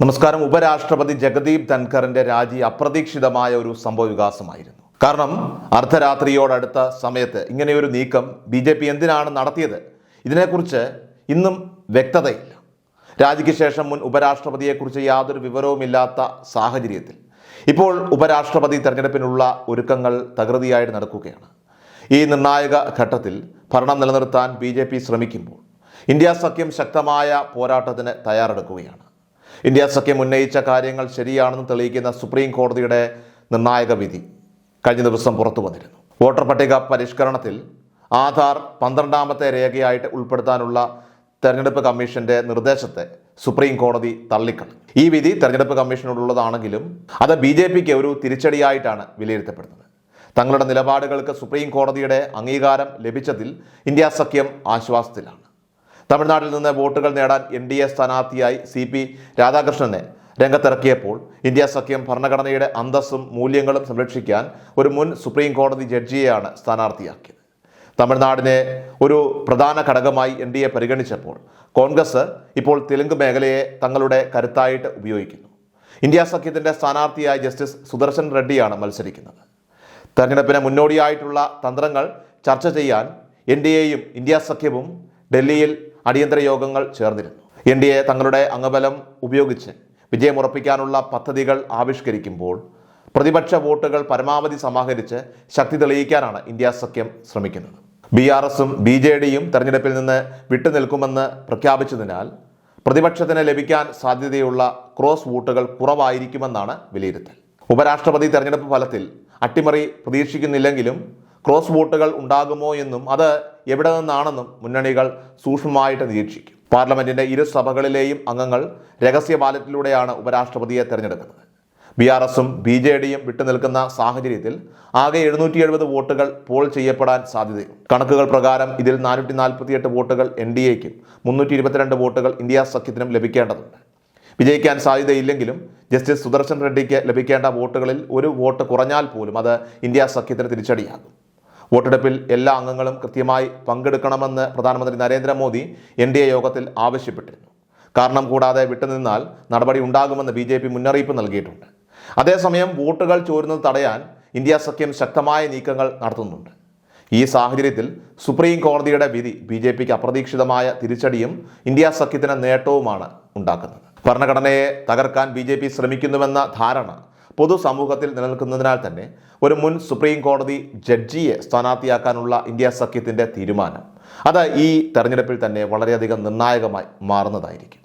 നമസ്കാരം. ഉപരാഷ്ട്രപതി ജഗദീപ് ധൻഖറിന്റെ രാജി അപ്രതീക്ഷിതമായ ഒരു സംഭവ വികാസമായിരുന്നു. കാരണം അർദ്ധരാത്രിയോടടുത്ത സമയത്ത് ഇങ്ങനെയൊരു നീക്കം ബി ജെ പി എന്തിനാണ് നടത്തിയത്? ഇതിനെക്കുറിച്ച് ഇന്നും വ്യക്തതയില്ല. രാജിക്ക് ശേഷം മുൻ ഉപരാഷ്ട്രപതിയെക്കുറിച്ച് യാതൊരു വിവരവുമില്ലാത്ത സാഹചര്യത്തിൽ. ഇപ്പോൾ ഉപരാഷ്ട്രപതി തെരഞ്ഞെടുപ്പിനുള്ള ഒരുക്കങ്ങൾ തകൃതിയായിട്ട് നടക്കുകയാണ്. ഈ നിർണായക ഘട്ടത്തിൽ ഭരണം നിലനിർത്താൻ ബി ശ്രമിക്കുമ്പോൾ ഇന്ത്യ സഖ്യം ശക്തമായ പോരാട്ടത്തിന് തയ്യാറെടുക്കുകയാണ്. ഇന്ത്യ സഖ്യം ഉന്നയിച്ച കാര്യങ്ങൾ ശരിയാണെന്ന് തെളിയിക്കുന്ന സുപ്രീം കോടതിയുടെ നിർണായക വിധി കഴിഞ്ഞ ദിവസം പുറത്തു വന്നിരുന്നു. വോട്ടർ പട്ടിക പരിഷ്കരണത്തിൽ ആധാർ പന്ത്രണ്ടാമത്തെ രേഖയായിട്ട് ഉൾപ്പെടുത്താനുള്ള തെരഞ്ഞെടുപ്പ് കമ്മീഷന്റെ നിർദ്ദേശത്തെ സുപ്രീം കോടതി തള്ളിക്കളഞ്ഞു. ഈ വിധി തെരഞ്ഞെടുപ്പ് കമ്മീഷനോടുള്ളതാണെങ്കിലും അത് ബി ജെ പിക്ക് ഒരു തിരിച്ചടിയായിട്ടാണ് വിലയിരുത്തപ്പെടുന്നത്. തങ്ങളുടെ നിലപാടുകൾക്ക് സുപ്രീം കോടതിയുടെ അംഗീകാരം ലഭിച്ചതിൽ ഇന്ത്യ സഖ്യം ആശ്വാസത്തിലാണ്. തമിഴ്നാട്ടിൽ നിന്ന് വോട്ടുകൾ നേടാൻ എൻ ഡി എ സ്ഥാനാർത്ഥിയായി സി പി രാധാകൃഷ്ണനെ രംഗത്തിറക്കിയപ്പോൾ ഇന്ത്യ സഖ്യം ഭരണഘടനയുടെ അന്തസ്സും മൂല്യങ്ങളും സംരക്ഷിക്കാൻ ഒരു മുൻ സുപ്രീം കോടതി ജഡ്ജിയെയാണ് സ്ഥാനാർത്ഥിയാക്കിയത്. തമിഴ്നാടിനെ ഒരു പ്രധാന ഘടകമായി എൻ ഡി എ പരിഗണിച്ചപ്പോൾ കോൺഗ്രസ് ഇപ്പോൾ തെലുങ്ക് മേഖലയെ തങ്ങളുടെ കരുത്തായിട്ട് ഉപയോഗിക്കുന്നു. ഇന്ത്യ സഖ്യത്തിന്റെ സ്ഥാനാർത്ഥിയായി ജസ്റ്റിസ് സുദർശൻ റെഡ്ഡിയാണ് മത്സരിക്കുന്നത്. തെരഞ്ഞെടുപ്പിന് മുന്നോടിയായിട്ടുള്ള തന്ത്രങ്ങൾ ചർച്ച ചെയ്യാൻ എൻ ഡി എയും ഇന്ത്യ സഖ്യവും ഡൽഹിയിൽ അടിയന്തര യോഗങ്ങൾ ചേർന്നിരുന്നു. എൻ ഡി എ തങ്ങളുടെ അംഗബലം ഉപയോഗിച്ച് വിജയമുറപ്പിക്കാനുള്ള പദ്ധതികൾ ആവിഷ്കരിക്കുമ്പോൾ പ്രതിപക്ഷ വോട്ടുകൾ പരമാവധി സമാഹരിച്ച് ശക്തി തെളിയിക്കാനാണ് ഇന്ത്യ സഖ്യം ശ്രമിക്കുന്നത്. ബി ആർ എസും ബി ജെ ഡിയും തെരഞ്ഞെടുപ്പിൽ നിന്ന് വിട്ടുനിൽക്കുമെന്ന് പ്രഖ്യാപിച്ചതിനാൽ പ്രതിപക്ഷത്തിന് ലഭിക്കാൻ സാധ്യതയുള്ള ക്രോസ് വോട്ടുകൾ കുറവായിരിക്കുമെന്നാണ് വിലയിരുത്തൽ. ഉപരാഷ്ട്രപതി തെരഞ്ഞെടുപ്പ് ഫലത്തിൽ അട്ടിമറി പ്രതീക്ഷിക്കുന്നില്ലെങ്കിലും ക്രോസ് വോട്ടുകൾ ഉണ്ടാകുമോ എന്നും അത് എവിടെ നിന്നാണെന്നും മുന്നണികൾ സൂക്ഷ്മമായിട്ട് നിരീക്ഷിക്കും. പാർലമെന്റിന്റെ ഇരു സഭകളിലെയും അംഗങ്ങൾ രഹസ്യ ബാലറ്റിലൂടെയാണ് ഉപരാഷ്ട്രപതിയെ തെരഞ്ഞെടുക്കുന്നത്. ബി ആർ എസും ബി ജെ ഡിയും വിട്ടുനിൽക്കുന്ന സാഹചര്യത്തിൽ ആകെ എഴുന്നൂറ്റി എഴുപത് വോട്ടുകൾ പോൾ ചെയ്യപ്പെടാൻ സാധ്യതയുണ്ട്. കണക്കുകൾ പ്രകാരം ഇതിൽ നാനൂറ്റി നാൽപ്പത്തിയെട്ട് വോട്ടുകൾ എൻ ഡി എക്കും മുന്നൂറ്റി ഇരുപത്തിരണ്ട് വോട്ടുകൾ ഇന്ത്യ സഖ്യത്തിനും ലഭിക്കേണ്ടതുണ്ട്. വിജയിക്കാൻ സാധ്യതയില്ലെങ്കിലും ജസ്റ്റിസ് സുദർശൻ റെഡ്ഡിക്ക് ലഭിക്കേണ്ട വോട്ടുകളിൽ ഒരു വോട്ട് കുറഞ്ഞാൽ പോലും അത് ഇന്ത്യ സഖ്യത്തിന് തിരിച്ചടിയാകും. വോട്ടെടുപ്പിൽ എല്ലാ അംഗങ്ങളും കൃത്യമായി പങ്കെടുക്കണമെന്ന് പ്രധാനമന്ത്രി നരേന്ദ്രമോദി എൻ ഡി എ യോഗത്തിൽ ആവശ്യപ്പെട്ടിരുന്നു. കാരണം കൂടാതെ വിട്ടുനിന്നാൽ നടപടി ഉണ്ടാകുമെന്ന് ബി ജെ പി മുന്നറിയിപ്പ് നൽകിയിട്ടുണ്ട്. അതേസമയം വോട്ടുകൾ ചോരുന്നത് തടയാൻ ഇന്ത്യ സഖ്യം ശക്തമായ നീക്കങ്ങൾ നടത്തുന്നുണ്ട്. ഈ സാഹചര്യത്തിൽ സുപ്രീം കോടതിയുടെ വിധി ബി ജെ പിക്ക് അപ്രതീക്ഷിതമായ തിരിച്ചടിയും ഇന്ത്യ സഖ്യത്തിന് നേട്ടവുമാണ് ഉണ്ടാക്കുന്നത്. ഭരണഘടനയെ തകർക്കാൻ ബി ജെ പി ശ്രമിക്കുന്നുവെന്ന ധാരണ പൊതുസമൂഹത്തിൽ നിലനിൽക്കുന്നതിനാൽ തന്നെ ഒരു മുൻ സുപ്രീം കോടതി ജഡ്ജിയെ സ്ഥാനാർത്ഥിയാക്കാനുള്ള ഇന്ത്യ സഖ്യത്തിന്റെ തീരുമാനം. അത് ഈ തെരഞ്ഞെടുപ്പിൽ തന്നെ വളരെയധികം നിർണായകമായി മാറുന്നതായിരിക്കും.